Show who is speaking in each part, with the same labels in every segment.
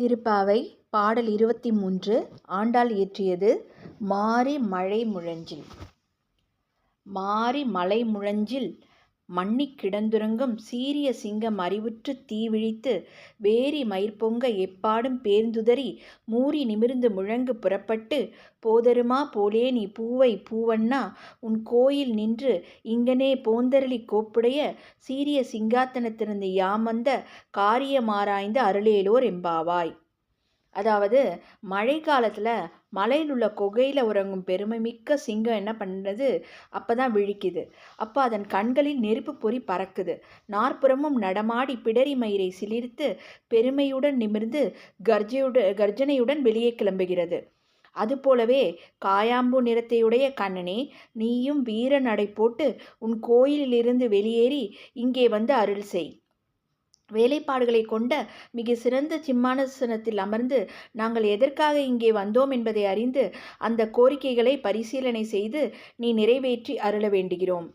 Speaker 1: திருப்பாவை பாடல் இருபத்தி மூன்று ஆண்டாள் இயற்றியது மாறி மழை முழஞ்சில். மாறி மலை முழஞ்சில் மன்னிக் கிடந்துறங்கும் சீரிய சிங்கம் அறிவுற்று தீவிழித்து வேரி மயிர்பொங்க எப்பாடும் பேர்ந்துதறி மூறி நிமிர்ந்து முழங்கு புறப்பட்டு போதருமா போலே நீ பூவை பூவண்ணா உன் கோயில் நின்று இங்கனே போந்தரளி கோப்புடைய சீரிய சிங்காத்தனத்திருந்து யாமந்த காரியமாராய்ந்து அருளேலோர் எம்பாவாய் அதாவது மழை காலத்தில் மலையில் உள்ள குகையில் உறங்கும் பெருமை மிக்க சிங்கம் என்ன பண்ணுறது அப்போ தான் விழிக்குது. அப்போ அதன் கண்களில் நெருப்பு பொறி பறக்குது. நாற்புறமும் நடமாடி பிடரி மயிரை சிலிர்த்து பெருமையுடன் நிமிர்ந்து கர்ஜையுடன் கர்ஜனையுடன் வெளியே கிளம்புகிறது. அதுபோலவே காயாம்பு நிறத்தையுடைய கண்ணனே நீயும் வீர நடை போட்டு உன் கோயிலிலிருந்து வெளியேறி இங்கே வந்து அருள் செய். வேலைப்பாடுகளை கொண்ட மிக சிறந்த சிம்மாசனத்தில் அமர்ந்து நாங்கள் எதற்காக இங்கே வந்தோம் என்பதை அறிந்து அந்த கோரிக்கைகளை பரிசீலனை செய்து நீ நிறைவேற்றி அருள வேண்டுகிறோம்.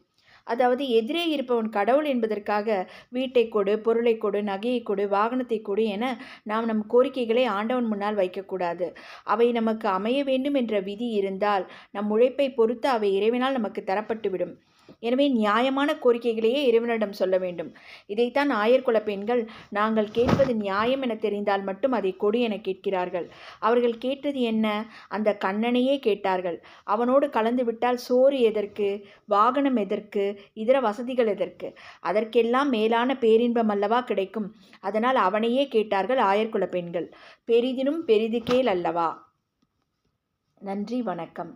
Speaker 1: அதாவது எதிரே இருப்பவன் கடவுள் என்பதற்காக வீட்டை கொடு பொருளை கொடு நகையை கொடு வாகனத்தை கொடு என நாம் நம் கோரிக்கைகளை ஆண்டவன் முன்னால் வைக்கக்கூடாது. அவை நமக்கு அமைய வேண்டும் என்ற விதி இருந்தால் நம் உழைப்பை பொறுத்து அவை இறைவனால் நமக்கு தரப்பட்டுவிடும். எனவே நியாயமான கோரிக்கைகளையே இறைவனிடம் சொல்ல வேண்டும். இதைத்தான் ஆயர்குல பெண்கள் நாங்கள் கேட்பது நியாயம் என தெரிந்தால் மட்டும் அதை கொடு என கேட்கிறார்கள். அவர்கள் கேட்டது என்ன? அந்த கண்ணனையே கேட்டார்கள். அவனோடு கலந்து விட்டால் சோறு எதற்கு? வாகனம் எதற்கு? இதர வசதிகள் எதற்கு? அதற்கெல்லாம் மேலான பேரின்பம் அல்லவா கிடைக்கும்? அதனால் அவனையே கேட்டார்கள் ஆயர்குல பெண்கள். பெரிதினும் பெரிதுகேல் அல்லவா? நன்றி வணக்கம்.